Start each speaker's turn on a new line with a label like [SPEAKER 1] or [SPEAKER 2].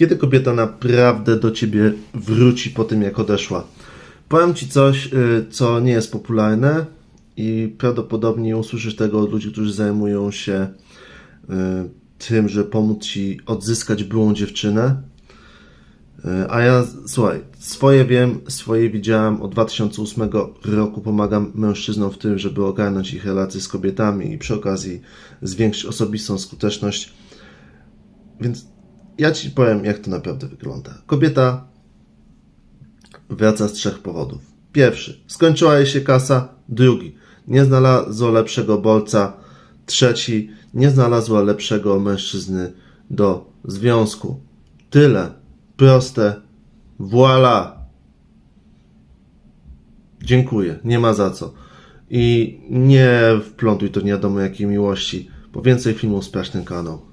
[SPEAKER 1] Kiedy kobieta naprawdę do ciebie wróci po tym, jak odeszła? Powiem ci coś, y, co nie jest popularne i prawdopodobnie usłyszysz tego od ludzi, którzy zajmują się y, tym, że pomóc ci odzyskać byłą dziewczynę. Y, A ja, słuchaj, swoje wiem, swoje widziałem. Od 2008 roku pomagam mężczyznom w tym, żeby ogarnąć ich relacje z kobietami i przy okazji zwiększyć osobistą skuteczność. Więc ja ci powiem, jak to naprawdę wygląda. Kobieta wraca z trzech powodów. Pierwszy, skończyła jej się kasa. Drugi, nie znalazła lepszego bolca. Trzeci, nie znalazła lepszego mężczyzny do związku. Tyle. Proste. Voila. Dziękuję. Nie ma za co. I nie wplątuj to nie wiadomo jakiej miłości. Po więcej filmów sprawdź ten kanał.